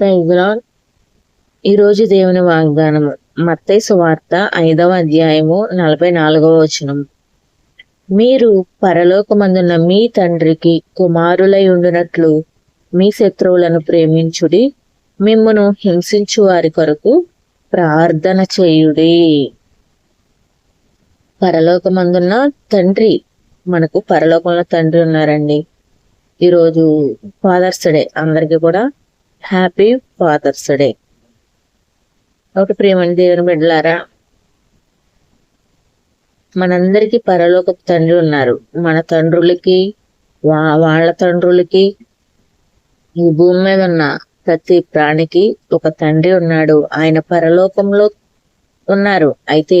ప్రైజ్లాడ్ ఈరోజు దేవుని వాగ్దానము మత్తయి సువార్త ఐదవ అధ్యాయము నలభై నాలుగవ వచనం. మీరు పరలోకమందున్న మీ తండ్రికి కుమారులై ఉండునట్లు మీ శత్రువులను ప్రేమించుడి మిమ్మను హింసించు వారి కొరకు ప్రార్థన చేయుడి. పరలోకమందున్న తండ్రి మనకు పరలోకంలో తండ్రి ఉన్నారండి. ఈరోజు ఫాదర్స్ డే అందరికీ కూడా హ్యాపీ ఫాదర్స్ డే ఒకటి ప్రేమని దేవుని బిడ్డలారా మనందరికీ పరలోక తండ్రి ఉన్నారు. మన తండ్రులకి వా వాళ్ళ తండ్రులకి ఈ భూమి మీద ఉన్న ప్రతి ప్రాణికి ఒక తండ్రి ఉన్నాడు. ఆయన పరలోకంలో ఉన్నారు. అయితే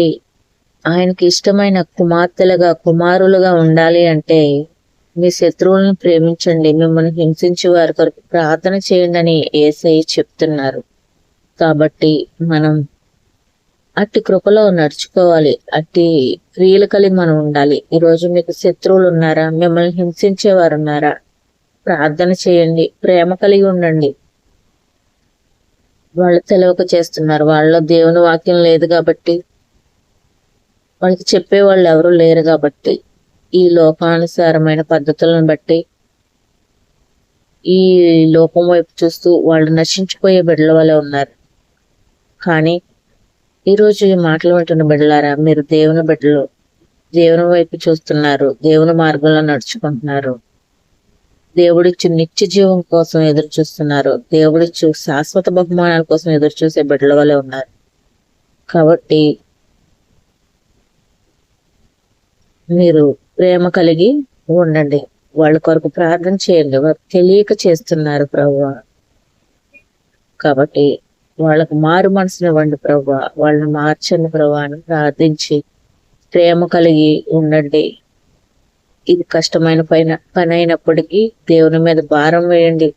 ఆయనకి ఇష్టమైన కుమార్తెలుగా కుమారులుగా ఉండాలి అంటే మీ శత్రువులను ప్రేమించండి. మిమ్మల్ని హింసించి వారి కొరకు ప్రార్థన చేయండి అని ఏసై చెప్తున్నారు. కాబట్టి మనం అట్టి కృపలో నడుచుకోవాలి. అట్టి క్రియలు కలిగి మనం ఉండాలి. ఈరోజు మీకు శత్రువులు ఉన్నారా? మిమ్మల్ని హింసించేవారు ఉన్నారా? ప్రార్థన చేయండి. ప్రేమ కలిగి ఉండండి. వాళ్ళు తెలియక చేస్తున్నారు. వాళ్ళలో దేవుని వాక్యం లేదు కాబట్టి వాళ్ళకి చెప్పేవాళ్ళు ఎవరు లేరు కాబట్టి. ఈ లోకానుసారమైన పద్ధతులను బట్టి ఈ లోకం వైపు చూస్తూ వాళ్ళు నశించిపోయే బిడ్డల వలె ఉన్నారు. కానీ ఈరోజు ఈ మాటలు వింటున్న బిడ్డలారా మీరు దేవుని బిడ్డలు దేవుని వైపు చూస్తున్నారు దేవుని మార్గంలో నడుచుకుంటున్నారు. దేవుడిచ్చి నిత్య జీవం కోసం ఎదురు చూస్తున్నారు. దేవుడిచ్చు శాశ్వత బహుమానాల కోసం ఎదురు చూసే బిడ్డల వలె ఉన్నారు. కాబట్టి మీరు ప్రేమ కలిగి ఉండండి. వాళ్ళ కొరకు ప్రార్థన చేయండి. వారు తెలియక చేస్తున్నారు ప్రభు కాబట్టి వాళ్ళకు మారు మనసునివ్వండి ప్రభు వాళ్ళని మార్చండి ప్రభు అని ప్రార్థించి ప్రేమ కలిగి ఉండండి. ఇది కష్టమైన పైన పని అయినప్పటికీ దేవుని మీద భారం వేయండి.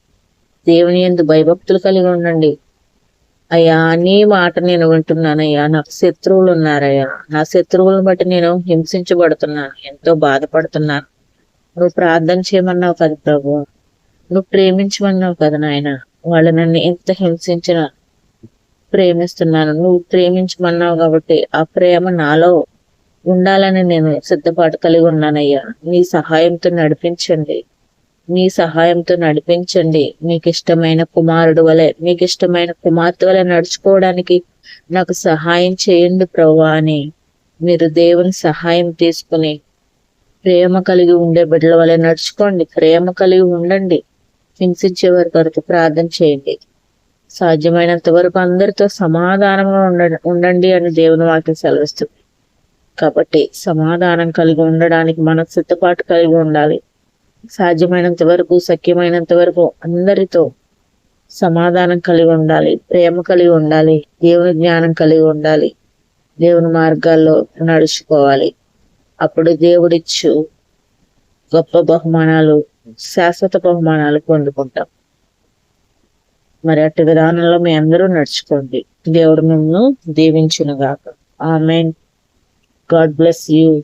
దేవుని ఎందు భయభక్తులు కలిగి ఉండండి. అయ్యా నీ మాట నేను వింటున్నానయ్యా. నాకు శత్రువులు ఉన్నారయ్యా. నా శత్రువులను బట్టి నేను హింసించబడుతున్నాను. ఎంతో బాధపడుతున్నాను. నువ్వు ప్రార్థన చేయమన్నావు కదా ప్రభు. నువ్వు ప్రేమించమన్నావు కదా నాయన. వాళ్ళు నన్ను ఎంత హింసించినా ప్రేమిస్తున్నాను. నువ్వు ప్రేమించమన్నావు కాబట్టి ఆ ప్రేమ నాలో ఉండాలని నేను సిద్ధపాటు కలిగి ఉన్నానయ్యా. నీ సహాయంతో నడిపించండి. మీ సహాయంతో నడిపించండి. మీకు ఇష్టమైన కుమారుడు వలె మీకు ఇష్టమైన కుమార్తె వలె నడుచుకోవడానికి నాకు సహాయం చేయండి ప్రభా అని. మీరు దేవుని సహాయం తీసుకుని ప్రేమ కలిగి ఉండే బిడ్డల వలె నడుచుకోండి. ప్రేమ కలిగి ఉండండి. హింసించే వారి కొరకు ప్రార్థన చేయండి. సాధ్యమైనంత వరకు అందరితో సమాధానంగా ఉండండి ఉండండి అని దేవుని వాక్యం సెలవిస్తుంది. కాబట్టి సమాధానం కలిగి ఉండడానికి మనం సిద్ధపాటు కలిగి ఉండాలి. సాధ్యమైనంత వరకు సఖ్యమైనంత వరకు అందరితో సమాధానం కలిగి ఉండాలి ప్రేమ కలిగి ఉండాలి దేవుని జ్ఞానం కలిగి ఉండాలి దేవుని మార్గాల్లో నడుచుకోవాలి. అప్పుడు దేవుడిచ్చు గొప్ప బహుమానాలు శాశ్వత బహుమానాలు పొందుకుంటాం. మరి అట్టి విధానంలో మీ అందరూ నడుచుకోండి. దేవుడు మిమ్మల్ని దీవించునుగాక. ఆమెన్. God bless you.